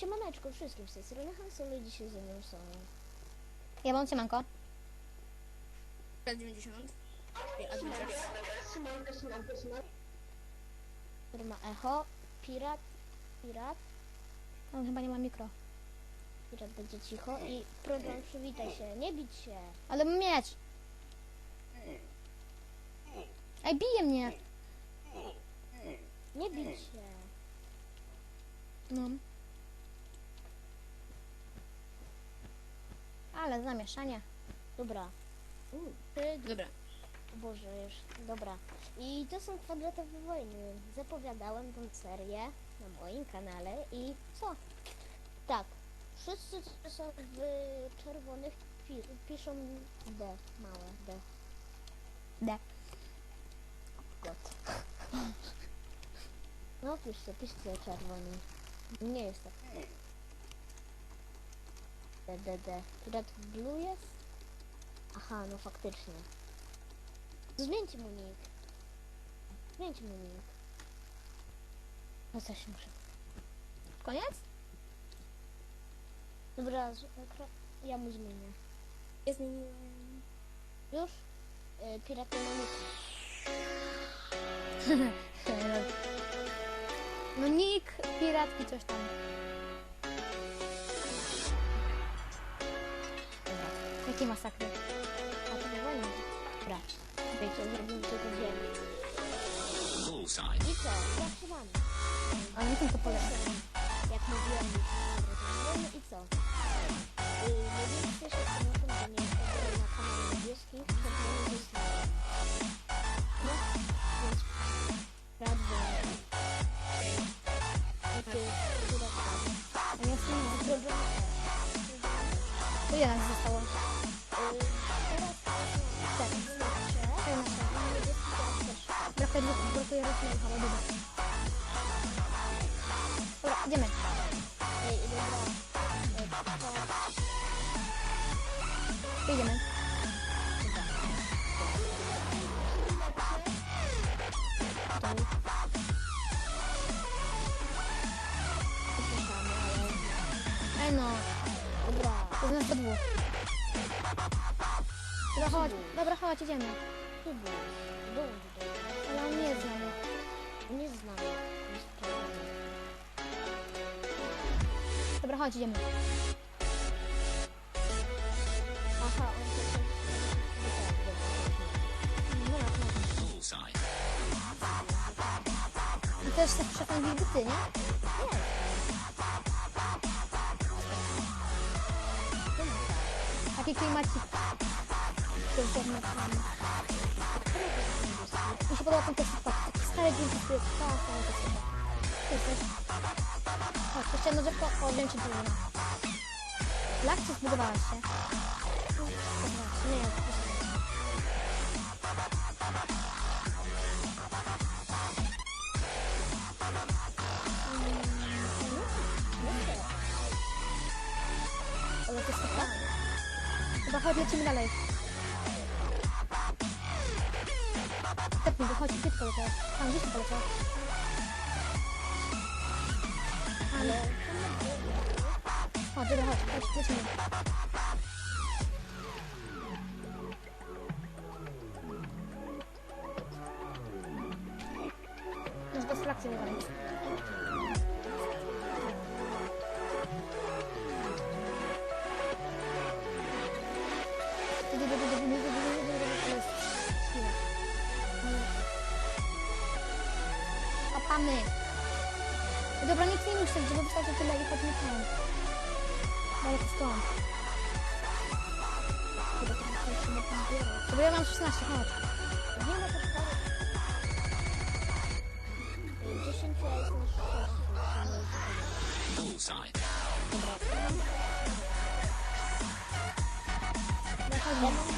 Siemaneczko wszystkim z tej strony Hansel i dzisiaj ze mną są... Ja mam siemanko. 90. I Adventure. Firma Echo, Pirat, Pirat, On chyba nie ma mikro. Pirat będzie cicho i program przywitaj się, nie bić się. Ale mam miecz. Ej, bije mnie. Nie bić się. No. Ale zamieszanie. Dobra. U, ty, Dobra. Boże, już, dobra. I to są kwadratowe wojny. Zapowiadałem tę serię na moim kanale i co? Tak, wszyscy co są w czerwonych pi piszą D, małe D. D. God. No piszcie, piszcie czerwonym. Nie jest tak. D, D, D. Pirat Blue jest? Aha, no faktycznie. Zmieńcie mu nick. Zmieńcie mu nick. No coś muszę. Koniec? Dobra, ja mu zmienię. Ja zmieniłem. Już? Yy, pirat nie ma nicka. No nick, piratki, coś tam. Jakie masakry. A to nie wojna. Dobra. Wiecie, zrobimy tylko ziemię. Bullseye. I co? Zaczynamy. Ale nie tylko polega. Jak mówiłem już wojny i co? Yy, największy się samotą, że nie jest na kanale niebieskich, czerwony zostaje. No, więc rad wojny. I ty, pirat A ja jestem... Program To jeden zostało. Brakuje rocznego, ale dobra. Dobra, idziemy. Ej, dobra. To, Idziemy. Ej no, Dobra, to jest nas po dwóch. Dobra, chodź, dobra, chodź, idziemy. tu był. Ale on nie znam. Nie sprawdzam. Dobra, chodź, idziemy. Aha, on to. Bullseye. I to jest też szefem wilgoty, nie? Taki klimacik. To jest. Mi się podoba ten tekst, patrz, taki stary wilgoty jest, tak, stary tekst. Ty jesteś. Chodź, jeszcze jedno drzewko, o, to jest. Lak czy zbudowałaś się? Zbudowałaś się, nie, po prostu. Ale to jest tak. Chyba chodź, lecimy dalej. Tepnij go, chodź, gdzie ty poleciałeś? A, gdzie ty poleciałeś? Ale... Kopamy. Dobra, nic nie muszę, żeby wystarczy tyle i chodźmy tam. Daleko stąd. Dobra, ja mam 16, chodź. Nie ma parę... Ej, 10 ja jest na 6. Bullseye. Dobra, chodźmy. No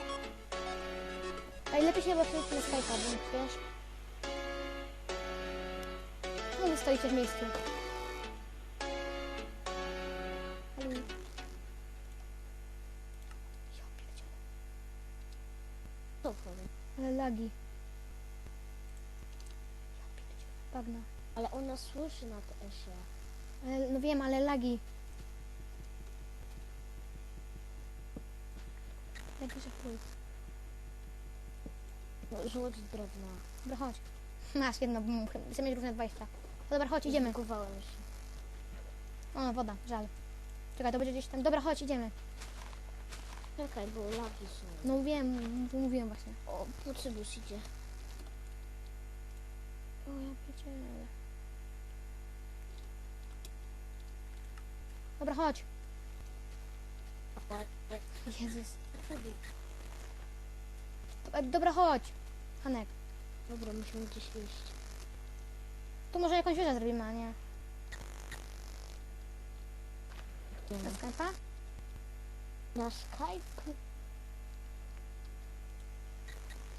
lepiej się chyba przejść na Skype'a, bo wiesz? No wy stoicie w miejscu. Co? Ale lagi. Bagna. Ale ona słyszy na TS-ie. Ale, no wiem, ale lagi. Lepiej, że pójdź. No, żółć drobna. Dobra, chodź. Masz jedno, chcę mieć równe 20. No dobra, chodź, idziemy. Zbugowałem się. O, woda, żal. Czekaj, to będzie gdzieś tam. Dobra, chodź, idziemy. Czekaj, bo lagi są. No wiem, mówiłem właśnie. O, Pucybus idzie. O, ja pierdzielę. Dobra, chodź. Jezus. Dobra, chodź. Hanek, Dobra, musimy gdzieś iść. tu może jakąś wieżę zrobimy, a nie? Na. Skype'a? Na Skype?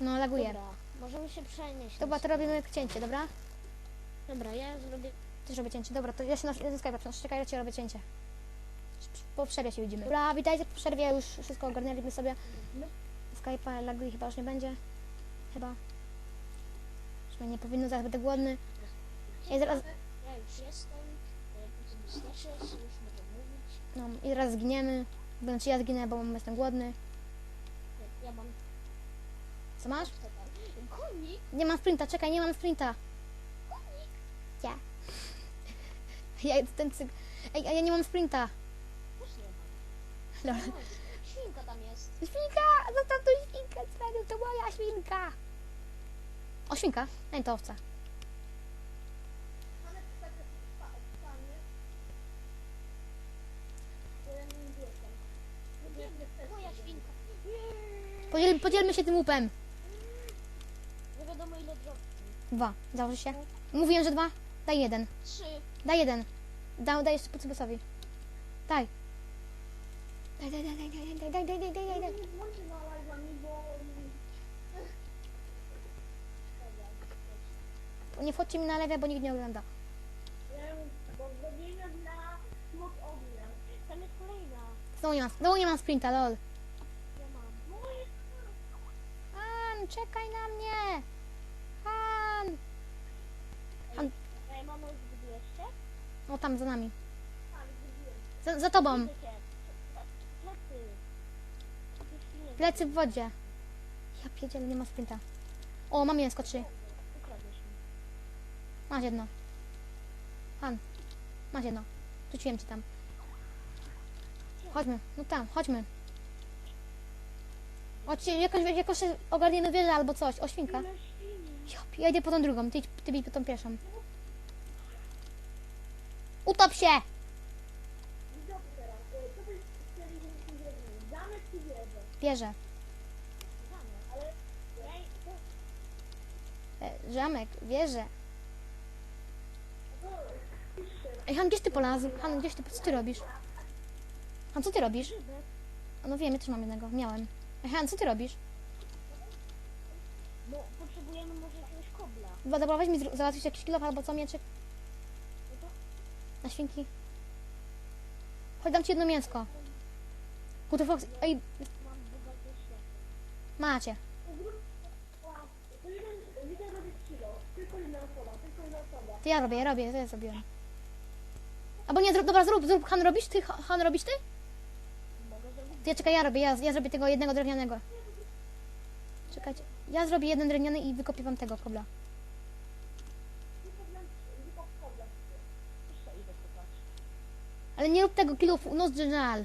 No, laguje. Dobra, możemy się przenieść. Dobra, to robimy cięcie, dobra? Dobra, ja zrobię... Też robię cięcie. Dobra, to ja się na, na Skype'a przenoszę. Czekaj, ja ci robię cięcie. Po przerwie się widzimy. Dobra, witajcie po przerwie. Już wszystko ogarnęliśmy sobie. Skype'a laguje chyba już nie będzie. Chyba. Mnie nie powinno, zaraz będę głodny. Ja zaraz, Ja już jestem. już mogę mówić. no, i zaraz zginiemy. Będę ja zginę, bo jestem głodny. Ja- Ja mam... Co masz? Konik? Nie mam sprinta, czekaj, nie mam sprinta. Ja. Ja ten cyk... Ej, a ja nie mam sprinta. Też nie mam. Dobra. Świnka tam jest. Świnka! Zostaw tu świnkę, stary, to moja świnka! O, świnka. Ej, to owca. Podziel, podzielmy się tym łupem. Nie wiadomo ile dropki. Dwa. Założy się. Mówiłem, że dwa. Daj jeden. Trzy. Daj jeden. Da, daj jeszcze Pucybusowi. Daj. Daj, daj, daj, daj, daj, daj, daj, daj, daj, daj, daj. Nie wchodźcie mi na lewie, bo nikt nie ogląda. Tam jest kolejna. Znowu nie mam, znowu nie mam sprinta, lol. Ja mam. Han, czekaj na mnie. Han. Ej, mamo, już zgubiłeś się? O, tam za nami. Za, za tobą. Plecy w wodzie. Ja pierdzielę, nie ma sprinta. O, mam mięsko trzy. Masz jedno. Han, masz jedno. Rzuciłem ci tam. Chodźmy, no tam, chodźmy. Chodźcie, jakąś, jakąś ogarniemy wieżę albo coś. O, świnka. Ja idę po tą drugą, ty, idź- ty idź po tą pierwszą. Utop się! Wieżę. E, Zamek, wieżę. Ej, Han, gdzieś ty polazł? Han, gdzieś ty, co ty robisz? Han, co ty robisz? A No wiem, ja też mam jednego, miałem. Ej, Han, co ty robisz? No, potrzebujemy może jakiegoś kobla. Dobra, dobra, weź mi załatwić jakiś kilo albo co, mieczyk? To Na świnki. Chodź, dam ci jedno mięsko. Kutu Fox, ej. Macie. To ja robię, ja robię, to ja zrobiłem. Albo nie, zrób, dobra, zrób, zrób, Han robisz ty? Han robisz ty? To ja czekaj, ja robię, ja, ja zrobię tego jednego drewnianego. Czekajcie, ja zrobię jeden drewniany i wykopię wam tego kobla. Ale nie rób tego kilów, no żal.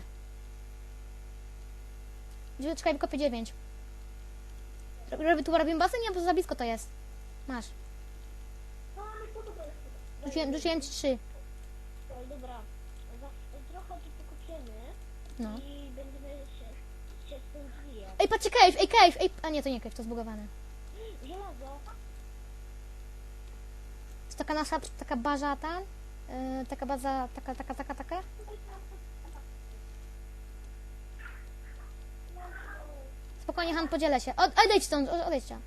Czekaj, wykopię dziewięć. Robię, tu robimy basen, nie, bo za blisko to jest. Masz. Rzuciłem, rzuciłem ci trzy. No dobra, za, trochę tu pokopiemy No. i będziemy się, się stąd zwijać. Ej, patrzcie, cave, ej, cave, ej, a nie, to nie cave, to zbugowane. Żelazo, taka nasza, taka baza ta, yy, taka baza, taka, taka, taka, taka. Spokojnie, Han, podzielę się. Od, odejdź stąd, od- odejdźcie.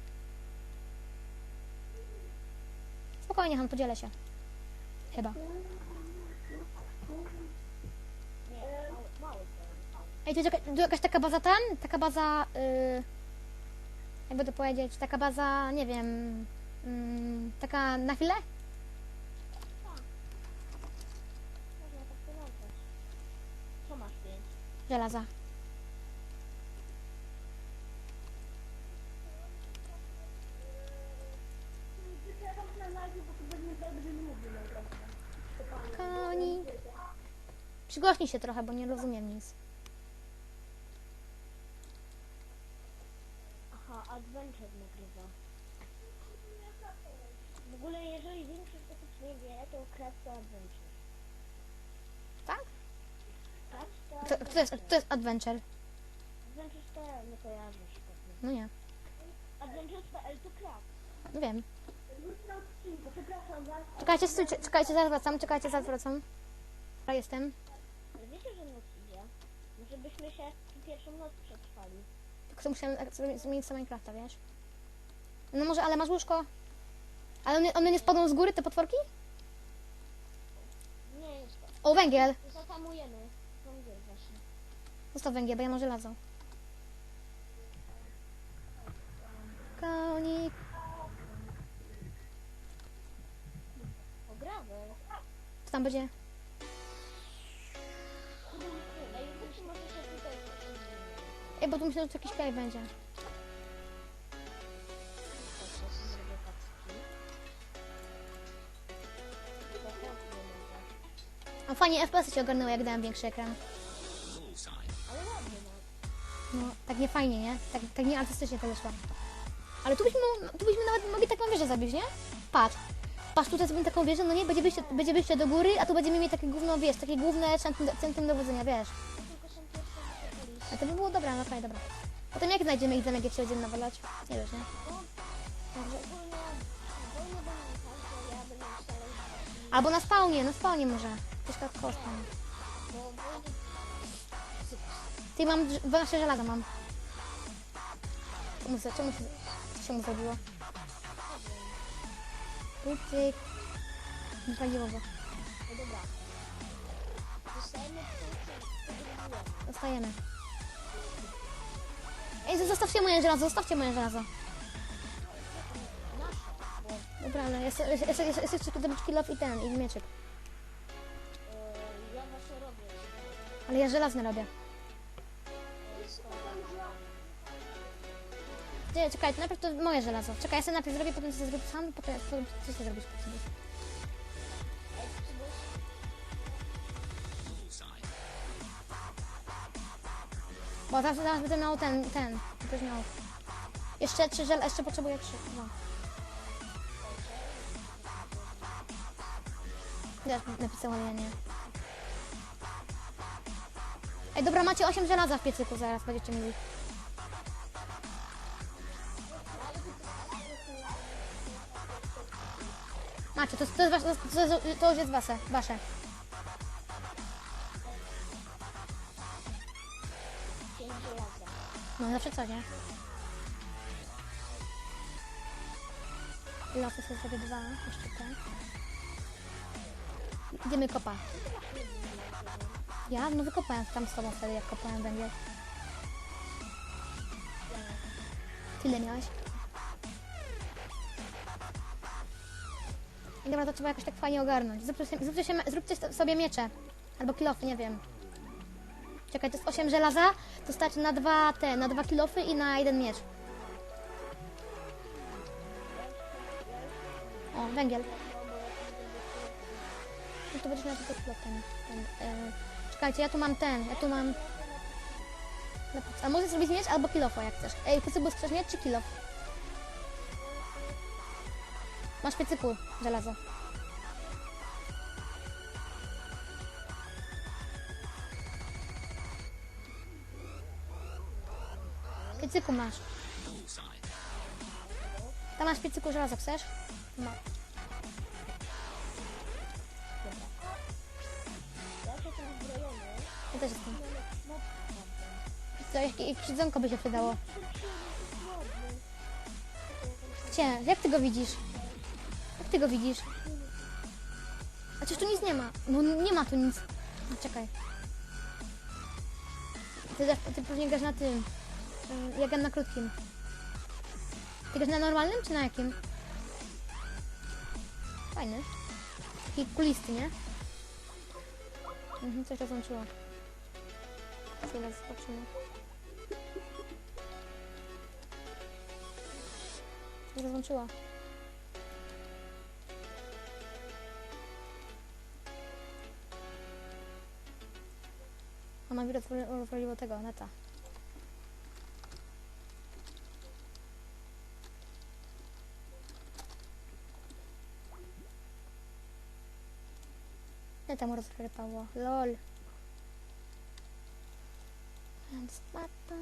Spokojnie, Han, podzielę się. Chyba. Ej, to jest jaka, to jakaś taka baza tam? Taka baza, yy, jakby to powiedzieć, taka baza, nie wiem, mm, taka na chwilę? Żelaza. Koni. Przygłośnij się trochę, bo nie rozumiem nic. Aha, Adventure nagrywa. W ogóle jeżeli większość osób nie wie, to Craft to Adventure. Tak? Craft to To, Adventure. to, jest, to jest adventure. Adventure to nie kojarzysz pewnie. No nie, Adventure.pl to Craft. no wiem. Przepraszam was, Czekajcie, stójcie, czekajcie, zaraz wracam, czekajcie, zaraz wracam. Ja jestem. ale wiecie, że noc idzie? Może byśmy się pierwszą noc przetrwali. Tylko to musiałem tak sobie zmienić sobie Minecrafta, wiesz? No może, ale masz łóżko? Ale one, one nie spadną z góry, te potworki? Nie. O, węgiel! Zatamujemy. Wągiel właśnie. Zostaw węgiel, bo ja mam żelazo. Konik. O, gravel. Co tam będzie? Ej, bo tu myślę, że tu jakiś kraj będzie. A fajnie, FPS się ogarnęło, jak dałem większy ekran. No. Tak nie fajnie, nie? Tak, tak nie artystycznie to wyszło. Ale tu byśmy, tu byśmy nawet mogli taką wieżę zabić, nie? Patrz. Patrz, tutaj zrobimy taką wieżę, no nie? Będzie wyjście, będzie wyjście do góry, a tu będziemy mieli takie główne, wiesz, takie główne centrum, centrum dowodzenia, wiesz. A to by było dobra, no fajnie, dobra. Potem jak znajdziemy ich zamek, jak się będziemy nawalać? Nie wiesz, nie? Albo na spawnie, na spawnie może. Tak kosztem. Ty mam, drz- 12 żelaza mam. Czemu, za- czemu się, zrobiło? Utyk. Nie paliło go. No dobra. Zostajemy zrobiłem. Dostajemy. Ej, zostawcie moje żelazo, zostawcie moje żelazo. Dobra, ja chcę- ja chcę- ja chcę jeszcze kill off i ten, i mieczyk. e, ja wasze robię. Ale ja żelazny robię. Ty, czekaj, to najpierw to moje żelazo. Czekaj, ja sobie najpierw zrobię, potem sobie zrobię sam, potem potem coś ty zrobisz po sobie. Bo zaraz, zaraz będę miał ten, ten. Będziesz miał. Jeszcze trzy żel, jeszcze potrzebuję trzy. No. Ja napisałam, ja nie. Ej, dobra, macie 8 żelaza w piecyku, zaraz będziecie mieli. Macie, to, to, jest, wasze- to, to już jest wasze, wasze. No zawsze co, nie? Losy sobie sobie dwa, jeszcze te. Idziemy kopa. Ja? No wykopałem tam z tobą wtedy, jak kopałem węgiel. Tyle miałeś? Dobra, to trzeba jakoś tak fajnie ogarnąć. Zróbcie, sobie- zróbcie, się, zróbcie sobie miecze. Albo kilofy, nie wiem. Czekaj, to jest 8 żelaza, to starczy na dwa te, na dwa kilofy i na jeden miecz. O, węgiel. No to będziesz miał tylko ten. ten e, czekajcie, ja tu mam ten, ja tu mam... A możesz zrobić miecz albo kilofa, jak chcesz. Ej, piecyku, chcesz miecz czy kilof? Masz piecyku, żelazo. Piecyku masz. Tam masz piecyku żelazo, chcesz? Ma. Ja też jestem. Coś, jakieś siedzonko by się przydało. Gdzie? Jak ty go widzisz? Ty go widzisz? A czyż tu nic nie ma? No nie ma tu nic. No, czekaj. Ty, ty później grasz na tym. Y, Ja gram na krótkim. Ty grasz na normalnym czy na jakim? Fajny. Taki kulisty, nie? Mhm, coś rozłączyło. Chwilę, zobaczymy. Coś rozłączyła. Ona mi rozwali- rozwaliło tego, neta. Neta mu rozrypało. LOL. Więc papa,